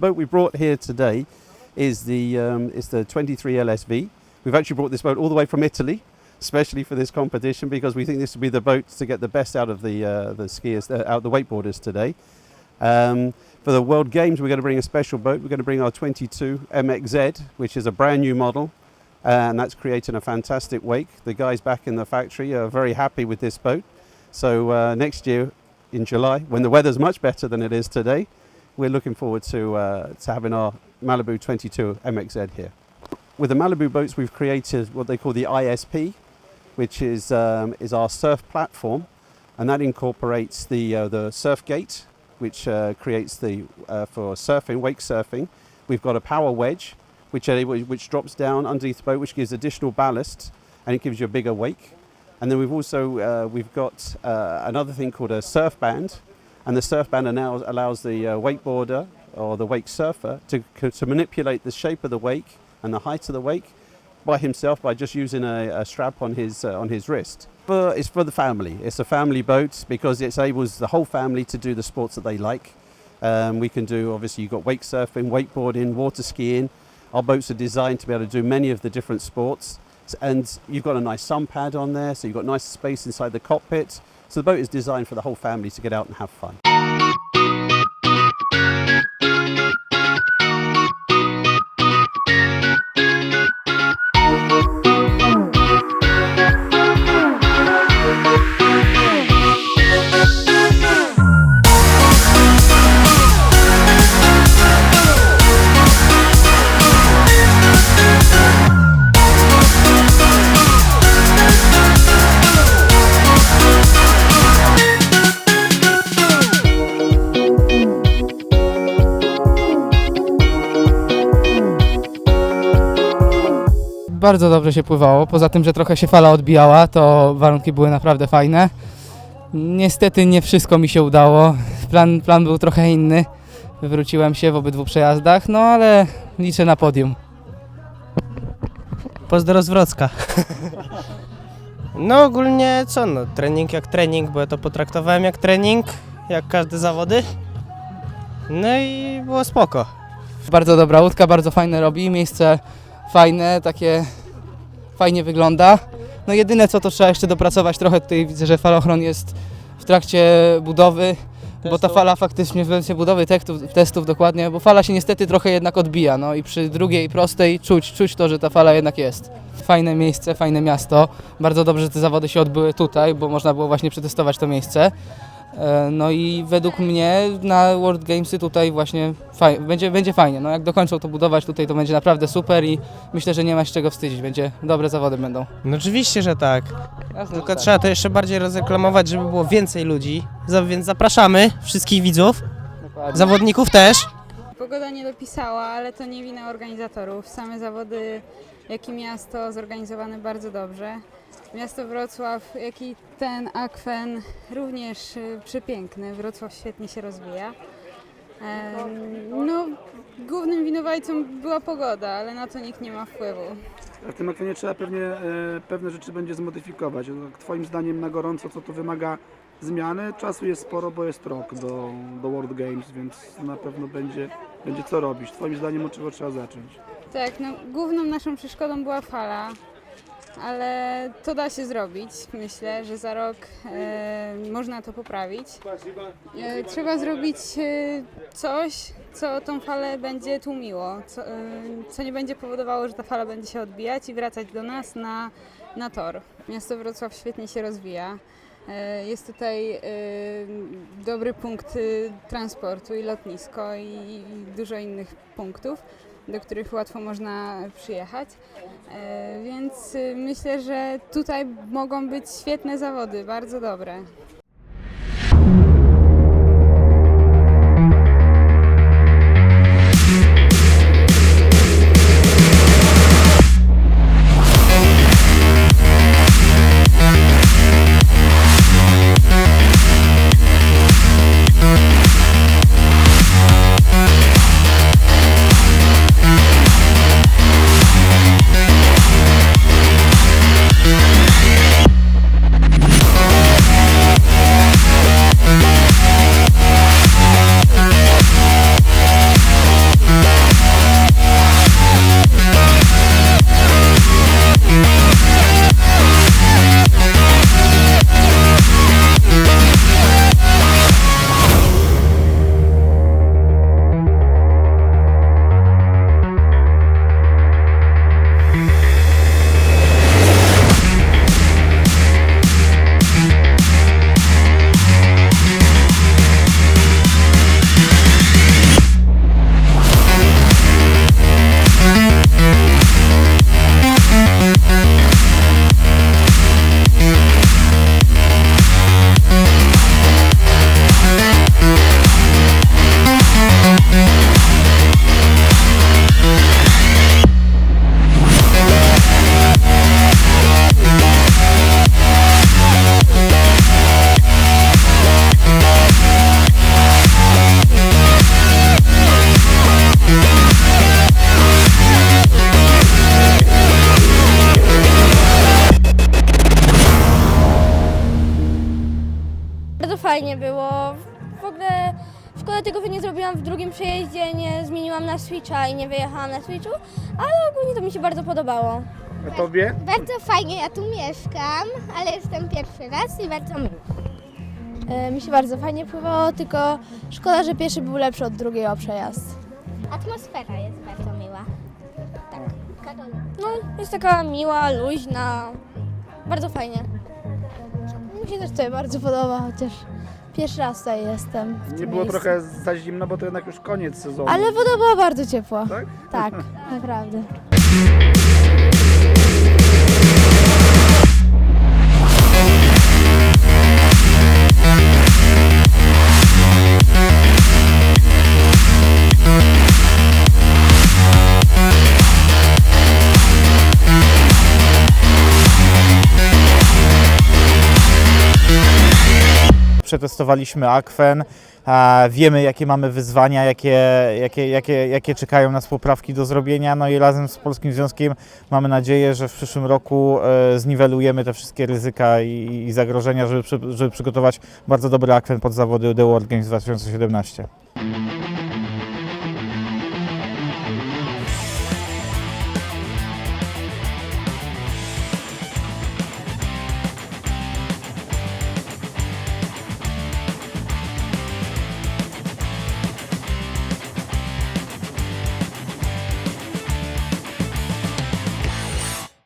boat we brought here today is the um, is the 23 LSV. We've actually brought this boat all the way from Italy, especially for this competition, because we think this will be the boat to get the best out of the uh, the skiers, uh, out the wakeboarders today. Um, for the World Games, we're going to bring a special boat. We're going to bring our 22 MXZ, which is a brand new model, and that's creating a fantastic wake. The guys back in the factory are very happy with this boat. So uh, next year, in July, when the weather's much better than it is today, we're looking forward to, uh, to having our Malibu 22 MXZ here. With the Malibu boats, we've created what they call the ISP, which is, um, is our surf platform, and that incorporates the, uh, the surf gate, which uh, creates the uh, for surfing, wake surfing. We've got a power wedge, which which drops down underneath the boat, which gives additional ballast, and it gives you a bigger wake. And then we've also uh, we've got uh, another thing called a surf band, and the surf band now allows the uh, wakeboarder or the wake surfer to, to manipulate the shape of the wake and the height of the wake by himself by just using a, a strap on his uh, on his wrist. For, it's for the family. It's a family boat because it enables the whole family to do the sports that they like. Um, we can do obviously you've got wake surfing, wakeboarding, water skiing. Our boats are designed to be able to do many of the different sports. And you've got a nice sun pad on there, so you've got nice space inside the cockpit. So the boat is designed for the whole family to get out and have fun. Bardzo dobrze się pływało, poza tym, że trochę się fala odbijała, to warunki były naprawdę fajne. Niestety nie wszystko mi się udało, plan, plan był trochę inny. Wywróciłem się w obydwu przejazdach, no ale liczę na podium. Pozdro z Wrocka. No ogólnie co no, trening jak trening, bo ja to potraktowałem jak trening, jak każde zawody. No i było spoko. Bardzo dobra łódka, bardzo fajne robi, miejsce fajne, takie fajnie wygląda. No jedyne co to trzeba jeszcze dopracować trochę, tutaj widzę, że falochron jest w trakcie budowy, bo ta fala faktycznie w trakcie budowy testów, testów dokładnie, bo fala się niestety trochę jednak odbija, no i przy drugiej prostej czuć, czuć to, że ta fala jednak jest. Fajne miejsce, fajne miasto, bardzo dobrze, że te zawody się odbyły tutaj, bo można było właśnie przetestować to miejsce. E, No i według mnie na World Gamesy tutaj właśnie faj, będzie, będzie fajnie. No jak dokończą to budować tutaj, to będzie naprawdę super i myślę, że nie ma się czego wstydzić. Będzie dobre zawody będą. No oczywiście, że tak. Jasne, Tylko że tak. trzeba to jeszcze bardziej rozreklamować, żeby było więcej ludzi. Za- Więc zapraszamy wszystkich widzów, Dokładnie. zawodników też. Pogoda nie dopisała, ale to nie wina organizatorów. Same zawody, jak i miasto zorganizowane bardzo dobrze. Miasto Wrocław, jak i ten akwen również y, przepiękny. Wrocław świetnie się rozwija. No, głównym winowajcą była pogoda, ale na to nikt nie ma wpływu. W tym akwenie trzeba pewnie e, pewne rzeczy będzie zmodyfikować. No, Twoim zdaniem na gorąco, co to wymaga zmiany? Czasu jest sporo, bo jest rok do, do World Games, więc na pewno będzie, będzie co robić. Twoim zdaniem od czego trzeba zacząć? Tak, no, główną naszą przeszkodą była fala, ale to da się zrobić. Myślę, że za rok e, można to poprawić. E, trzeba zrobić e, coś, co tą falę będzie tłumiło, co, e, co nie będzie powodowało, że ta fala będzie się odbijać i wracać do nas na, na tor. Miasto Wrocław świetnie się rozwija. E, Jest tutaj e, dobry punkt e, transportu i lotnisko i, i dużo innych punktów do których łatwo można przyjechać. E, Więc y, myślę, że tutaj mogą być świetne zawody, bardzo dobre. Fajnie było. W ogóle szkoda tego, że nie zrobiłam w drugim przejeździe, nie zmieniłam na Switcha i nie wyjechałam na Switchu, ale ogólnie to mi się bardzo podobało. A tobie? Bardzo fajnie, ja tu mieszkam, ale jestem pierwszy raz i bardzo miło. E, mi się bardzo fajnie pływało, tylko szkoda, że pierwszy był lepszy od drugiego przejazd. Atmosfera jest bardzo miła. Tak, Karolina. No, jest taka miła, luźna, bardzo fajnie. Mi się też tutaj bardzo podoba, chociaż pierwszy raz tutaj jestem. w Nie tym było miejscu. trochę za zimno, bo to jednak już koniec sezonu. Ale woda była bardzo ciepła. Tak? Tak, naprawdę. Przetestowaliśmy akwen, wiemy jakie mamy wyzwania, jakie, jakie, jakie, jakie czekają nas poprawki do zrobienia, no i razem z Polskim Związkiem mamy nadzieję, że w przyszłym roku e, zniwelujemy te wszystkie ryzyka i, i zagrożenia, żeby, żeby przygotować bardzo dobry akwen pod zawody The World Games 2017.